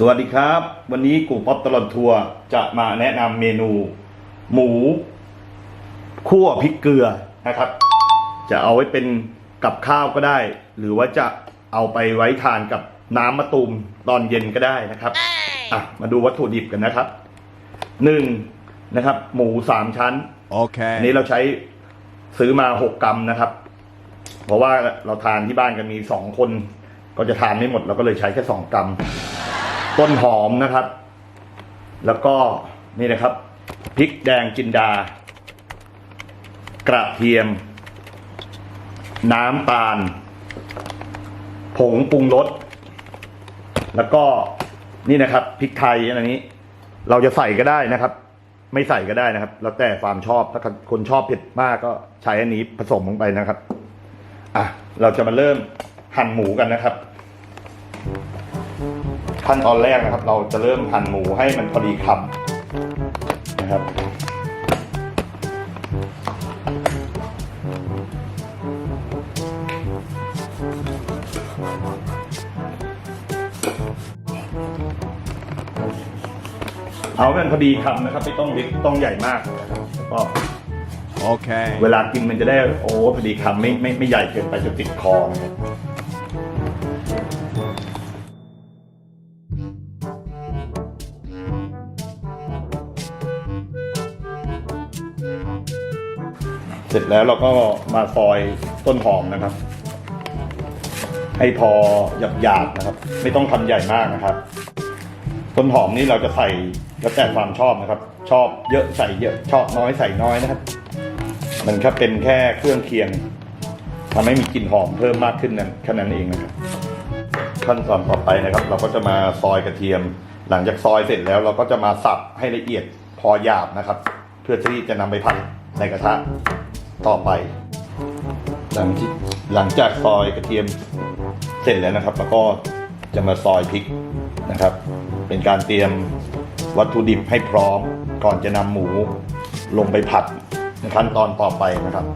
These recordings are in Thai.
สวัสดีครับ วันนี้กูป๊อปตลอดทัวร์จะมาแนะนำเมนู หมูคั่วพริกเกลือนะครับ จะเอาไว้เป็นกับข้าวก็ได้ หรือว่าจะเอาไปไว้ทานกับน้ำมะตูมตอนเย็นก็ได้นะครับอะมาดูวัตถุดิบกันนะครับหนึ่งนะครับ หมูสามชั้น Okay. อันนี้เราใช้ซื้อมาหกกรัมนะครับ เพราะว่าเราทานที่บ้านกันมีสองคน ก็จะทานไม่หมดเราก็เลยใช้แค่สองกรัม ต้นหอมนะครับ แล้วก็นี่นะครับพริกแดงจินดา กระเทียม น้ำตาล ผงปรุงรสแล้วก็นี่นะครับพริกไทยอันนี้ เราจะใส่ก็ได้นะครับ ไม่ใส่ก็ได้นะครับ แล้วแต่ความชอบถ้าคนชอบเผ็ดมากก็ใช้อันนี้ผสมลงไปนะครับอะเราจะมาเริ่มหั่นหมูกันนะครับ ขั้นตอนแรกนะครับ เราจะเริ่มหั่นหมูให้มันพอดีคำนะครับเอาให้มันพอดีคำนะครับ ไม่ต้องเล็กต้องใหญ่มากนะครับแล้วก็ Okay. เวลากินมันจะได้โอ้พอดีคำไม่ไม่ไม่ใหญ่เกินไปจนติดคอนะครับ เสร็จแล้วเราก็มาซอยต้นหอมนะครับ ให้พอหยาบๆนะครับ ไม่ต้องทำใหญ่มากนะครับ ต้นหอมนี่เราจะใส่แล้วแต่ความชอบนะครับ ชอบเยอะใส่เยอะชอบน้อยใส่น้อยนะครับ มันแค่เป็นแค่เครื่องเคียงทำให้มีกลิ่นหอมเพิ่มมากขึ้นนั่นแค่นั้นเองนะครับ ขั้นตอนต่อไปนะครับ เราก็จะมาซอยกระเทียม หลังจากซอยเสร็จแล้วเราก็จะมาสับให้ละเอียดพอหยาบนะครับ เพื่อที่จะนำไปผัดในกระทะ ต่อไป หลังที่หลังจากซอยกระเทียมเสร็จแล้วนะครับ แล้วก็จะมาซอยพริกนะครับ เป็นการเตรียมวัตถุดิบให้พร้อม ก่อนจะนำหมูลงไปผัดในขั้นตอนต่อไปนะครับ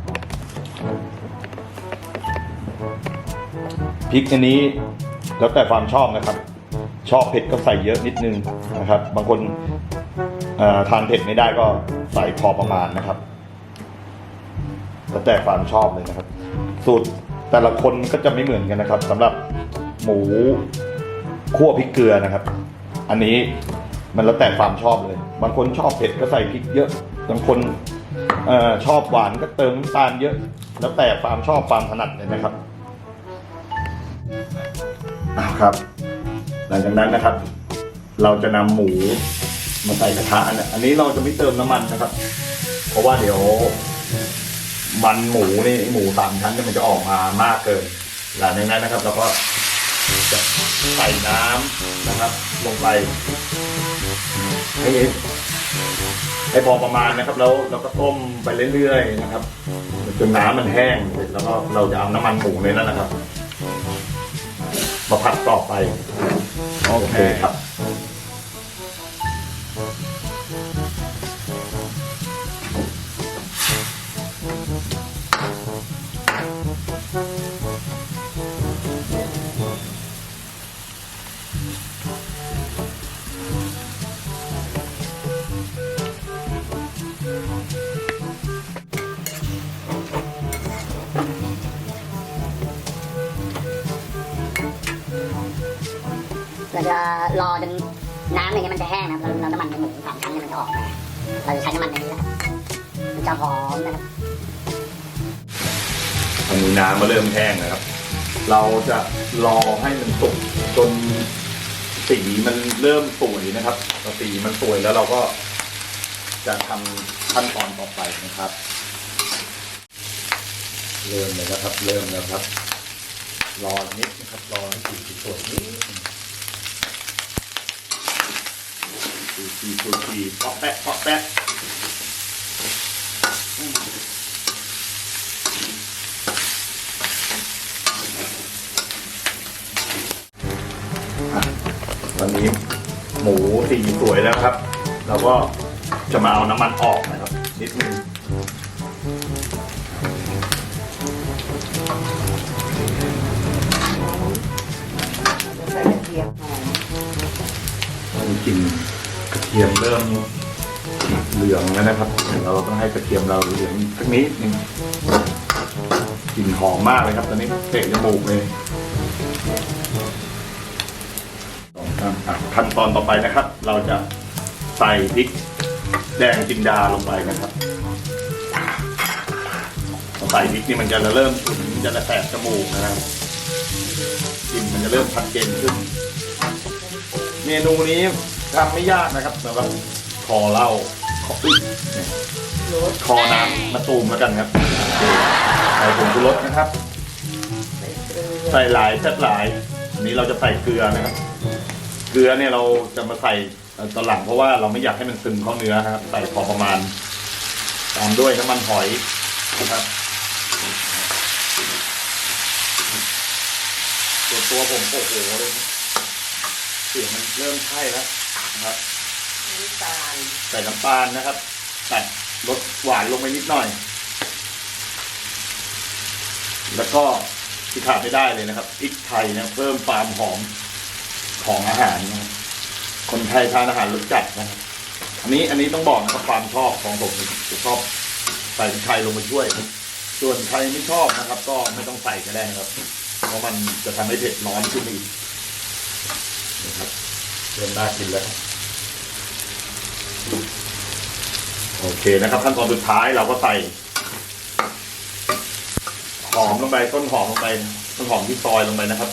พริกอันนี้แล้วแต่ความชอบนะครับ ชอบเผ็ดก็ใส่เยอะนิดนึงนะครับ บางคนทานเผ็ดไม่ได้ก็ใส่พอประมาณนะครับ แล้วแต่ความชอบเลยนะครับ สูตรแต่ละคนก็จะไม่เหมือนกันนะครับสำหรับหมูคั่วพริกเกลือนะครับ อันนี้มันแล้วแต่ความชอบเลย บางคนชอบเผ็ดก็ใส่พริกเยอะ บางคนออชอบหวานก็เติมน้ำตาลเยอะ แล้วแต่ความชอบความถนัดเลยนะครับเอาครับ หลังจากนั้นนะครับ เราจะนำหมูมาใส่กระทะนะอันนี้เราจะไม่เติมน้ำมันนะครับ เพราะว่าเดี๋ยว มันหมูนี่หมูสามชั้นเนี่ยมันจะออกมามากเกิน หลังจากนั้นนะครับเราก็จะใส่น้ำนะครับ ลงไปให้ให้พอประมาณนะครับ แล้วเราก็ต้มไปเรื่อยๆนะครับจนน้ำมันแห้งเสร็จแล้วก็เราจะเอาน้ำมันหมูในนั้นนะครับมาผัดต่อไปโอเคครับ เราจะรอจนน้ำในนี้มันจะแห้งนะครับแล้วน้ำมันในหมูสามชั้นเนี่ยมันจะออกมาเราจะใช้น้ำมันในนี้นะครับมันจะหอมนะครับตอนนี้น้ำมาเริ่มแห้งนะครับ เราจะรอให้มันสุกจนสีมันเริ่มสวยนะครับพอสีมันสวยแล้วเราก็จะทำขั้นตอนต่อไปนะครับ เริ่มเลยนะครับ เริ่มแล้วครับ รอนิดนะครับ รอให้สีสวยนิด นึงสีสีสวยสีเปาะแปะเปาะแปะตอนนี้หมูสีสวยแล้วครับ เราก็จะมาเอาน้ำมันออกนะครับ นิดนึงกลิ่นกระเทียม เทียมเริ่มเหลืองแล้วนะครับเดี๋ยวเราต้องให้กระเทียมเราเหลืองสักนิดหนึงกลิ่นหอมมากเลยครับ ตอนนี้เตะจมูกเลยอะขั้นตอนต่อไปนะครับ เราจะใส่พริกแดงจินดาลงไปนะครับใส่พริกนี่มันจะเริ่มฉุนจะแสบจมูกนะครับกลิ่นมันจะเริ่มชัดเจนขึ้น เมนูนี้ ทำไม่ยากนะครับสำหรับคอเหล้าคออุ๊ยเนี่ยคอน้ำมะตูมแล้วกันครับใส่ผงชูรสนะครับ ใส่หลายแซ่บหลายอันนี้เราจะใส่เกลือนะครับ เกลือเนี่ยเราจะมาใส่ตอนหลังเพราะว่าเราไม่อยากให้มันซึมเข้าเนื้อครับ ใส่พอประมาณ ตามด้วยน้ำมันหอยนะครับส่วนตัวผมโอ้โหเลยเสียงมันเริ่มใช่แล้ว นะครับน้ำตาลใส่น้ำตาลนะครับตัดรสหวานลงไปนิดหน่อย แล้วก็ที่ขาดไม่ได้เลยนะครับพริกไทยนะเพิ่มความหอมของอาหารนะครับคนไทยทานอาหารรสจัดนะครับ อันนี้อันนี้ต้องบอกนะครับความชอบของผมผมชอบใส่พริกไทยลงไปช่วย ส่วนใครไม่ชอบนะครับ ก็ไม่ต้องใส่ก็ได้นะครับ เพราะมันจะทำให้เผ็ดน้อยขึ้นอีกนะครับ เริ่มน่ากินแล้ว โอเคนะครับขั้นตอนสุดท้ายเราก็ใส่หอมลงไปต้นหอมลงไปต้นหอมที่ซอยลงไปนะครับ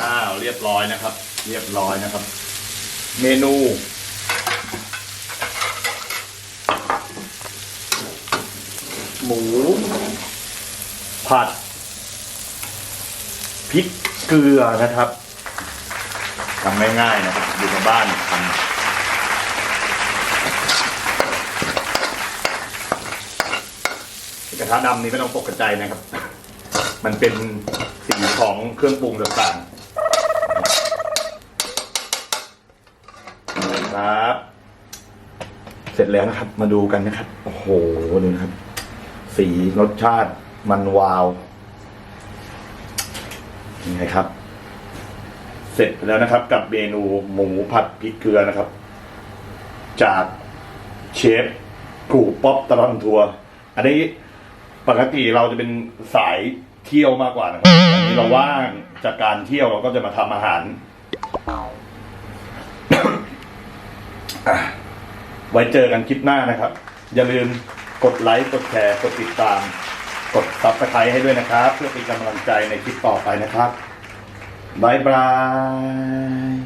อ้าวเรียบร้อยนะครับ เรียบร้อยนะครับ เมนูหมูผัด พริกเกลือนะครับทำง่ายๆนะครับอยู่กับบ้านทำกระทะดำนี้ไม่ต้องตกกระใจนะครับ มันเป็นสีของเครื่องปรุงต่างๆครับเสร็จแล้วนะครับ มาดูกันนะครับ โอ้โหดูนะครับ สีรสชาติมันวาวังไงครับ เสร็จแล้วนะครับ กับเมนูหมูผัดพริกเกลือนะครับ จากเชฟกูป๊อปตลอนทัวร์อันนี้ปกติเราจะเป็นสายเที่ยวมากกว่านะครับอันนี้เราว่างจากการเที่ยวเราก็จะมาทำอาหาร ไว้เจอกันคลิปหน้านะครับ อย่าลืมกดไลค์กดแชร์กดติดตาม กดซับสไครต์ให้ด้วยนะครับ เพื่อเป็นกำลังใจในคลิปต่อไปนะครับ บายบาย